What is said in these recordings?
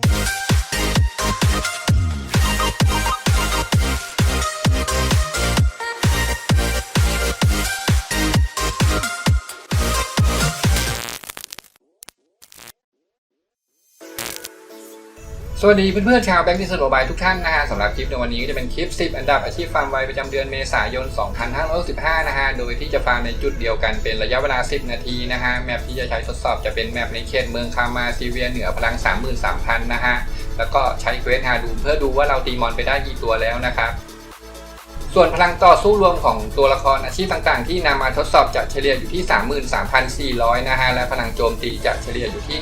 Yeah. สวัสดีเพื่อนๆชาวแบงค์ดิสโลบายทุกท่านนะฮะสำหรับคลิปในวันนี้ก็จะเป็นคลิป 10 อันดับอาชีพฟาร์มไวประจำเดือนเมษายน 2565 นะฮะ โดยที่จะฟาร์มในจุดเดียวกันเป็นระยะเวลา 10 นาทีนะฮะ แมปที่จะใช้ทดสอบจะเป็นแมปในเขตเมืองคามาซีเวียเหนือพลัง 33,000 นะฮะ แล้วก็ใช้เควสหาดูเพื่อดูว่าเราตีมอนไปได้กี่ตัวแล้วนะครับ ส่วนพลังต่อสู้รวมของตัวละครอาชีพต่างๆ ที่นำมาทดสอบจะเฉลี่ยอยู่ที่ 33,400 นะฮะ และพลังโจมตีจะเฉลี่ยอยู่ที่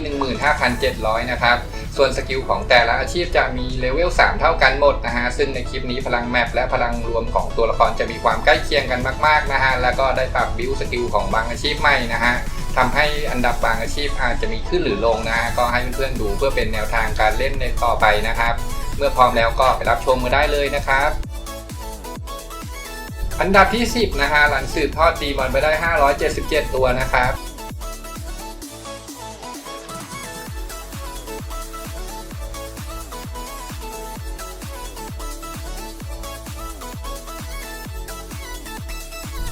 15,700 นะครับ ส่วนสกิลของแต่ละอาชีพจะมีเลเวล 3 เท่ากันหมดนะฮะ ซึ่งในคลิปนี้พลังแมปและพลังรวมของตัวละครจะมีความใกล้เคียงกันมากๆนะฮะ แล้วก็ได้ปรับบิวสกิลของบางอาชีพใหม่นะฮะทำให้อันดับบางอาชีพอาจจะมีขึ้นหรือลงนะฮะ ก็ให้เพื่อนๆดูเพื่อเป็นแนวทางการเล่นในต่อไปนะครับ เมื่อพร้อมแล้วก็ไปรับชมมาได้เลยนะครับ อันดับที่ 10 นะฮะหลังสืบทอดตีมอนไปได้ 577 ตัวนะครับ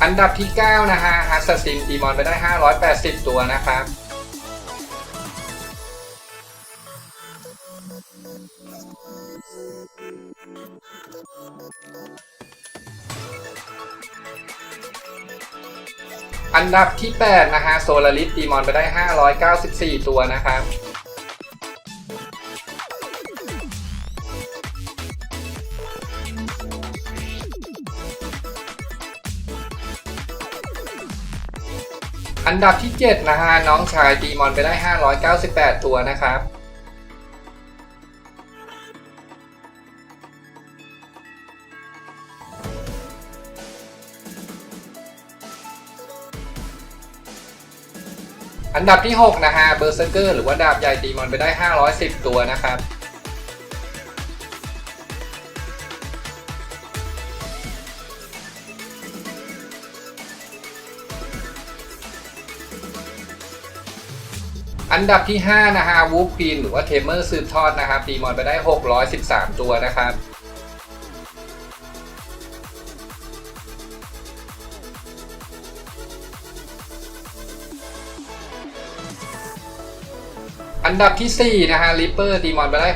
อันดับที่ 9 นะฮะฮัสซินตีมอนไปได้ 580 ตัวนะครับ อันดับที่ 8 นะฮะโซลาริสตีมอนไปได้ 594 ตัวนะครับอันดับที่ 7 นะฮะน้องชายตีมอนไปได้ 598 ตัวนะครับ อันดับที่ 6 นะฮะเบอร์เซอร์เกอร์หรือว่าดาบใหญ่ตีมอนไปได้ 510 ตัวนะครับ อันดับที่ 5 นะฮะวูฟปีนหรือว่าเทมเมอร์สืบทอดนะครับตีมอนไปได้ 613 ตัวนะครับ อันดับที่ 4 นะฮะลิปเปอร์ตีมอนไปได้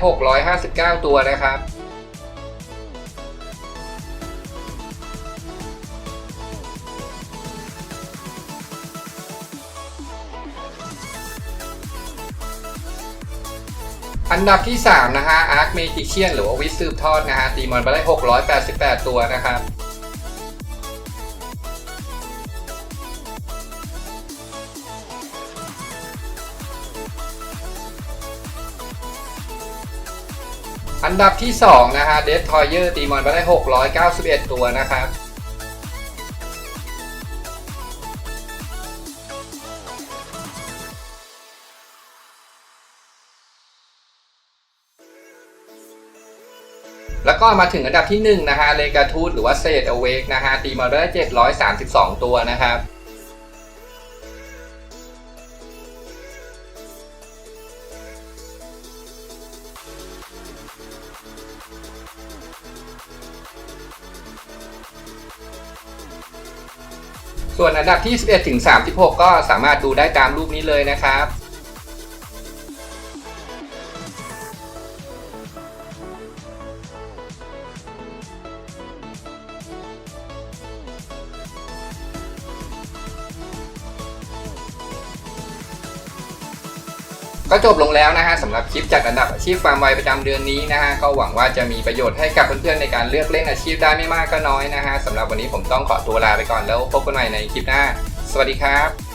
659 ตัวนะครับ อันดับที่ 3 นะฮะอาร์คเมจิเชียนหรือว่าวิสซืบทอดนะฮะตีมอนไปได้ 688 ตัวนะครับ อันดับที่ 2 นะฮะเดสทอยเยอร์ตีมอนไปได้ 691 ตัวนะครับแล้วก็มาถึงอันดับที่1นะฮะเลกาทูดหรือว่าเซตอเวกนะฮะตีมอนไปได้732 ตัวนะครับ ส่วนอันดับที่ 11 ถึง 36 ก็สามารถดูได้ตามรูปนี้เลยนะครับ ก็จบลงแล้วนะฮะสำหรับคลิปจัดอันดับอาชีพความไวประจำเดือนนี้นะฮะก็หวังว่าจะมีประโยชน์ให้กับเพื่อนๆในการเลือกเล่นอาชีพได้ไม่มากก็น้อยนะฮะสำหรับวันนี้ผมต้องขอตัวลาไปก่อนแล้วพบกันใหม่ในคลิปหน้า สวัสดีครับ